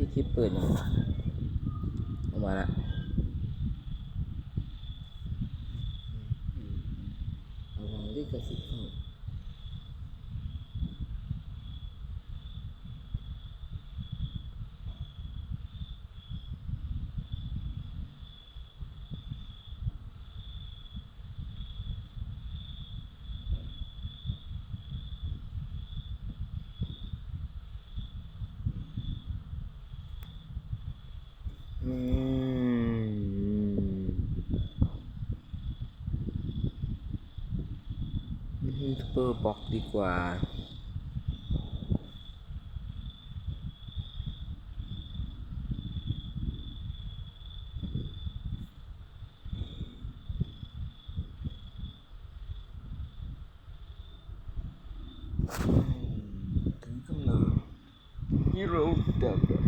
ที่คลิปเปิดยังไงออกมาละเอาวางลิขสิทธิ์เข้า ทูเบอร์บ็อกดีกว่าถึงกำเนิดฮีโร่ดับ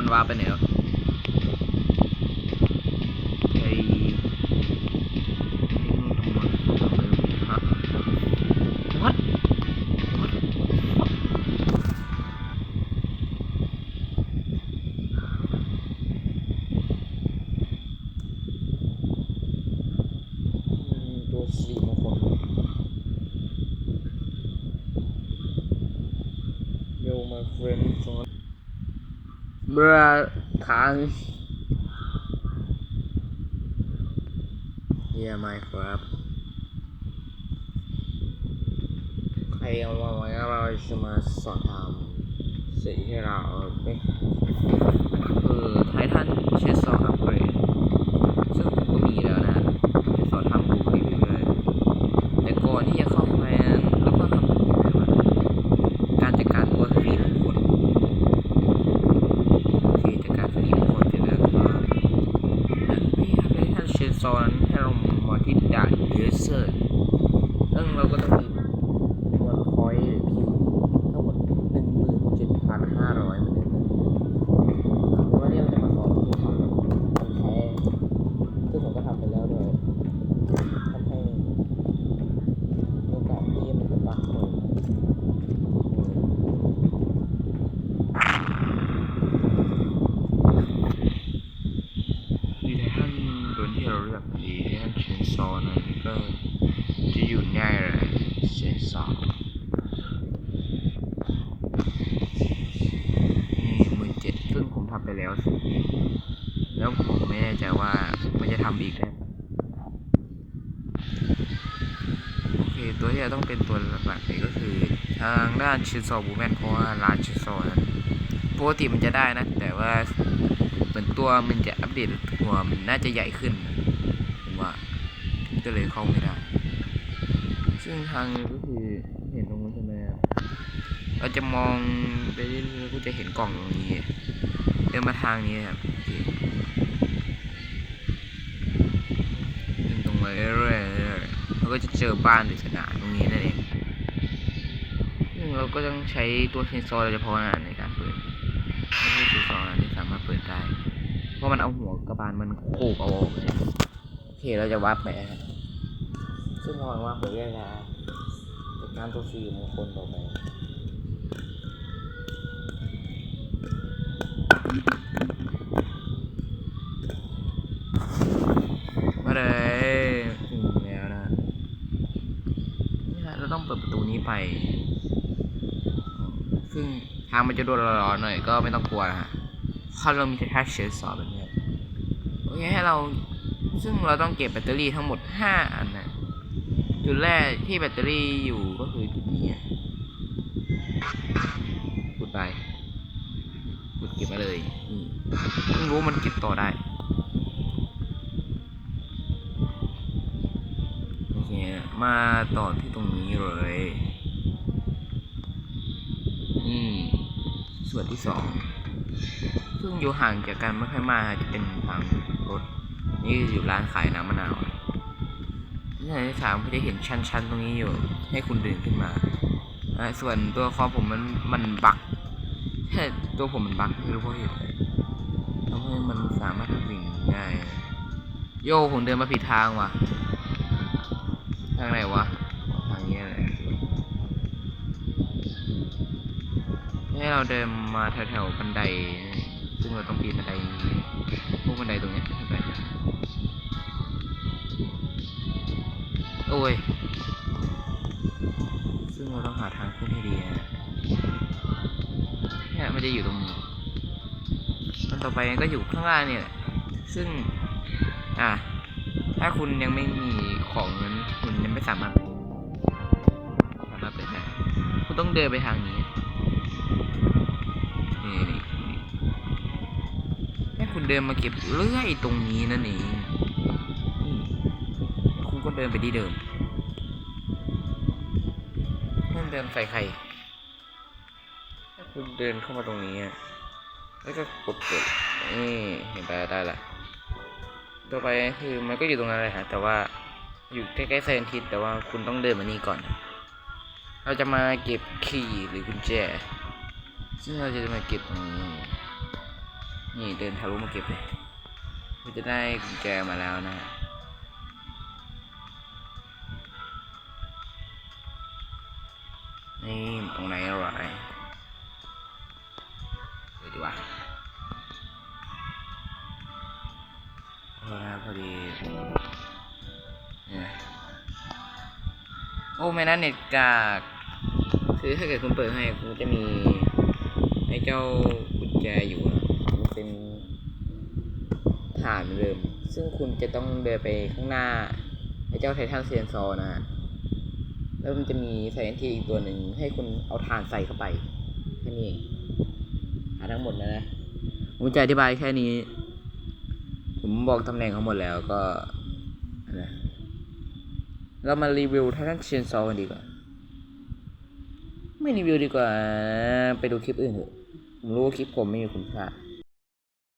มันวาไปไหนวะไอ้ฮะ what what อืมตัวสีมงคล Yo my friend son เเมื่อทางเยี่ยมไหมครับใครเอามาไว้เราจะมาสอนทำสิ่งที่เราไม่คือไททันเชสซออัปเกรดซึ่งผมก็มีแล้วนะจะสอนทำดูรีวิวเลยแต่ก่อนที่จะเข้าไปนั้นเราก็ทำแบบนี้ไปว่า การจัดการตัวสตรีมคนโอเคจัดการสตรีมคนเสร็จแล้วก็ไม่ทำให้ อนั้นให้เรามาที่ด่านเลเซอร์ซึ่งเราก็ต้องมีวันคอยหรือพิวทั้งหมดหนึ่งหมื่นเจ็ดพันห้าร้อยมือนเดิมแต่ว่าเนี่ยเราจะมาสอนที่ทำแบบแท้ซึ่งผมก็ทำไปแล้วด้วยทำให้โอกาสที่มันจะปักหน่อย ดีไททันตัวที่ เราเรียกดีไททันเชนซอนั้นก็จะอยู่ง่ายเลยเชนซอนี่หมื่นเจ็ดซึ่งผมทำไปแล้ว แล้วผมไม่แน่ใจว่ามันจะทำอีกได้โอเค ตัวที่จะต้องเป็นตัวหลักๆเลยก็คือทางด้านชินซอบูแมนเพราะว่าร้านชินซอนั้นปกติมันจะได้นะ แต่ว่า เหมือนตัวมันจะอัปเดตหัวมันน่าจะใหญ่ขึ้นผมว่าก็เลยเข้าไม่ได้ ซึ่งทางก็คือเห็นตรงนู้นใช่ไหมครับเราจะมองไปเรื่อยๆก็จะเห็นกล่องตรงนี้เดินมาทางนี้ครับเดินตรงมาเรื่อยๆเรื่อยๆเราก็จะเจอบ้านปริศนาตรงนี้นั่นเองซึ่งเราก็ต้องใช้ตัวเซนซอร์โดยเฉพาะนะในการเปิดไม่ใช่ซูซอนที่สามารถเปิดได้เพ ราะมันเอาหัวกระบาลมันโขกเอาออกเลยโอเคเราจะวับไปนะครับซึ่งระหว่างว่าเรียกนะจัดการตัวฟรีมงคลต่อไปมาเลยถึงแล้วนะนี่ฮะเราต้องเปิดประตูนี้ไป ซึ่งทางมันจะดนร้อนๆหน่อยก็ไม่ต้องกลัวนะฮะ เพราะเรามีแท็กเชสสอแบบนี้โอเคให้เราซึ่งเราต้องเก็บแบตเตอรี่ทั้งหมด 5 อันนะจุดแรกที่แบตเตอรี่อยู่ก็คือจุดนี้อะขุดไปขุดเก็บมาเลยนี่เพิ่รู้มันเก็บต่อได้โอเคมาต่อที่ตรงนี้เลยนี่ส่วนที่สอง ซึ่งอยู่ห่างจากกันไม่ค่อยมากจะเป็นทางรถ นี่อยู่ร้านขายน้ำมะนาวที่ไหนที่สามก็จะเห็นชั้นๆตรงนี้อยู่ ให้คุณเดินขึ้นมาอ่าส่วนตัวคอผมมันมันบักแค่ตัวผมมันบักไม่รู้เพราะเหตุอะไรทำให้มันสามารถวิ่งได้โย่ผมเดินมาผิดทางว่ะ ทางไหนวะ ทางนี้แหละให้เราเดินมาแถวๆบันได งเราต้องปีนบันไดพวกบันไดตรงนี้ขึ้นไปโอ้ย ซึ่งเราต้องหาทางขึ้นให้ดีนะเนี่ยมันจะอยู่ตรงนี้อันต่อไปก็อยู่ข้างล่างเนี่ยแหละ ซึ่ง อะ ถ้าคุณยังไม่มีของนั้นคุณยังไม่สามารถสามารถไปได้คุณต้องเดินไปทางนี้ นี่ คุณเดินมาเก็บเลื่อยตรงนี้นั่นเองคุณก็เดินไปที่เดิมนั่นเดินใส่ใครถ้าคุณเดินเข้ามาตรงนี้อะแล้วก็กดเปิดนี่เห็นไปได้ละต่อไปคือมันก็อยู่ตรงนั้นเลยฮะแต่ว่าอยู่ใกล้ๆไซเอนทิสแต่ว่าคุณต้องเดินมานี่ก่อน เราจะมาเก็บคีย์หรือกุญแจ ซึ่งเราจะมาเก็บตรงนี้ นี่เดินทะลุมาเก็บเลยเราจะได้กุญแจมาแล้วนะฮะนี่ตรงไหนอะไรเดี๋ยวดีกว่าพอแล้วพอดีโอ้ไม่นั้นเน็ตกากคือถ้าเกิดคุณเปิดให้คุณจะมีไอ้เจ้ากุญแจอยู่ เป็นฐานเหมือนเดิม ซึ่งคุณจะต้องเดินไปข้างหน้าไอ้เจ้าไททันเซียนซอนะฮะแล้วมันจะมีไซเอนทีอีกตัวหนึ่งให้คุณเอาฐานใส่เข้าไปแค่นี้เองหาทั้งหมดแล้วนะผมจะอธิบายแค่นี้ ผมบอกตำแหน่งเขาหมดแล้วก็นะเรามารีวิวไททันเชนซอกันดีกว่า ไม่รีวิวดีกว่า ไปดูคลิปอื่นเถอะผมรู้ว่าคลิปผมไม่มีคุณค่า